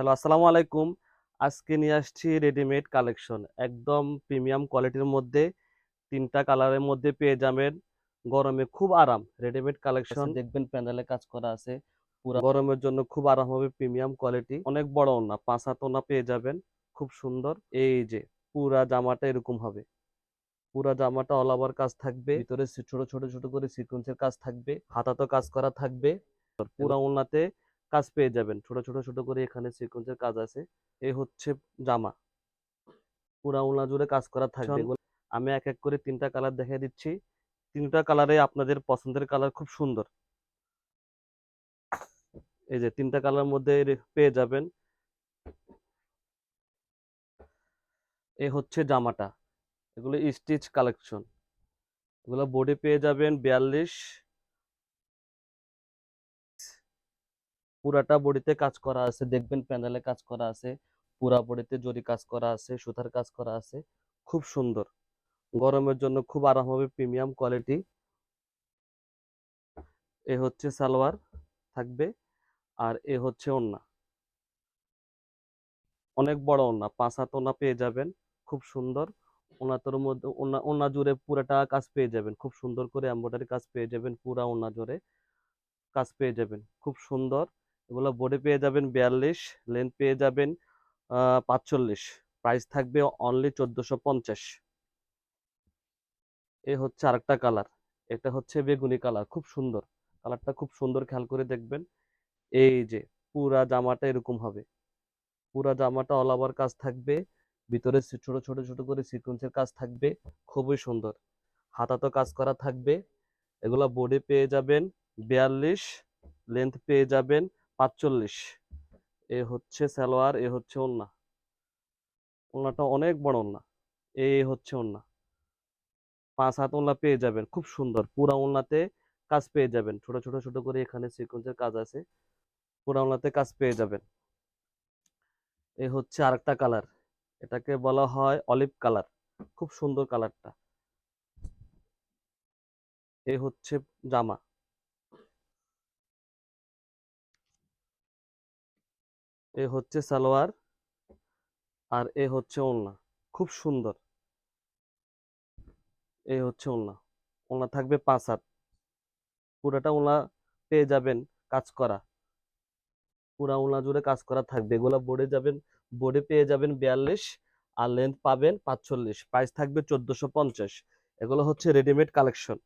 Hello আসসালামু আলাইকুম। আজকে নিয়ে আসছি রেডিমেড কালেকশন। একদম প্রিমিয়াম কোয়ালিটির মধ্যে তিনটা কালারের মধ্যে পেয়ে যাবেন। গরমে খুব আরাম। Readymade collection. দেখবেন প্যান্ডেলে কাজ করা আছে। পুরো গরমের জন্য খুব আরাম হবে প্রিমিয়াম কোয়ালিটি। অনেক বড় ওনা পাঁচ হাত ওনা পেয়ে যাবেন। খুব সুন্দর। এই যে পুরা জামাটা এরকম হবে। পুরা জামাটা অল ওভার কাজ থাকবে। ভিতরে ছোট ছোট ছোট করে সিকোয়েন্সের কাজ থাকবে। হাতাতো কাজ করা থাকবে। পুরা ওনাতে কাজ পেয়ে যাবেন। ছোট ছোট ছোট করে এখানে সিকোয়েন্সের কাজ আছে। এই হচ্ছে জামা। পুরা ওনা জুড়ে কাজ করা থাকবে। আমি এক এক করে তিনটা কালার দেখিয়ে দিচ্ছি। তিনটা কালারে আপনাদের পছন্দের কালার খুব সুন্দর। এই যে তিনটা কালার মধ্যে পেয়ে যাবেন। এ হচ্ছে জামাটা। এগুলো স্টিচ কালেকশন এগুলো বডি পেয়ে যাবেন বিয়াল্লিশ। পুরাটা বডিতে কাজ করা আছে, দেখবেন প্যানেলে কাজ করা আছে, পুরা বডিতে জরি কাজ করা আছে, সুতার কাজ করা আছে, খুব সুন্দর। গরমের জন্য খুব আরাম হবে প্রিমিয়াম কোয়ালিটি এ হচ্ছে সালোয়ার থাকবে আর এ হচ্ছে ওড়না অনেক বড় ওড়না পাঁচ হাত ওড়না পেয়ে যাবেন, খুব সুন্দর। ওনাতর মধ্যে ওনা ওনা জুড়ে পুরাটা কাজ পেয়ে যাবেন, খুব সুন্দর করে এমব্রয়ডারি কাজ পেয়ে যাবেন, পুরা ওনা জুড়ে কাজ পেয়ে যাবেন, খুব সুন্দর। এগুলো বডি পেয়ে যাবেন বিয়াল্লিশ লেন্থ পেয়ে যাবেন পাঁচচল্লিশ। প্রাইস থাকবে অনলি চোদ্দোশো পঞ্চাশ। এ হচ্ছে আরেকটা কালার এটা হচ্ছে বেগুনি কালার খুব সুন্দর। কালারটা খুব সুন্দর, খেয়াল করে দেখবেন। এই যে, পুরা জামাটা এরকম হবে। পুরা জামাটা অল ওভার কাজ থাকবে। ভিতরে ছোট ছোট ছোট করে সিকোয়েন্সের কাজ থাকবে। খুবই সুন্দর। হাতাতো কাজ করা থাকবে। এগুলা বডি পেয়ে যাবেন বিয়াল্লিশ লেন্থ পেয়ে যাবেন পাঁচচল্লিশ। এ হচ্ছে সালোয়ার, এ হচ্ছে ওড়না। ওড়নাটা অনেক বড় ওড়না। এ হচ্ছে ওড়না। পাঁচ হাত ওড়না পেয়ে যাবেন, খুব সুন্দর। পুরা ওড়নাতে কাজ পেয়ে যাবেন। ছোট ছোট ছোট করে এখানে সিকোয়েন্সের কাজ আছে। পুরা ওড়নাতে কাজ পেয়ে যাবেন। এ হচ্ছে আরেকটা কালার এটাকে বলা হয় অলিভ কালার খুব সুন্দর কালারটা এ হচ্ছে জামা। এ হচ্ছে সালোয়ার আর এ হচ্ছে ওড়না খুব সুন্দর। এ হচ্ছে ওড়না ওড়না থাকবে পাঁচ হাত। পুরাটা ওড়না পেয়ে যাবেন কাজ করা। পুরা ওড়না জুড়ে কাজ করা থাকবে। এগুলা বোর্ডে যাবেন বোর্ডে পেয়ে যাবেন বিয়াল্লিশ আর লেন্থ পাবেন পাঁচচল্লিশ। প্রাইস থাকবে চোদ্দোশো পঞ্চাশ। এগুলো হচ্ছে রেডিমেড কালেকশন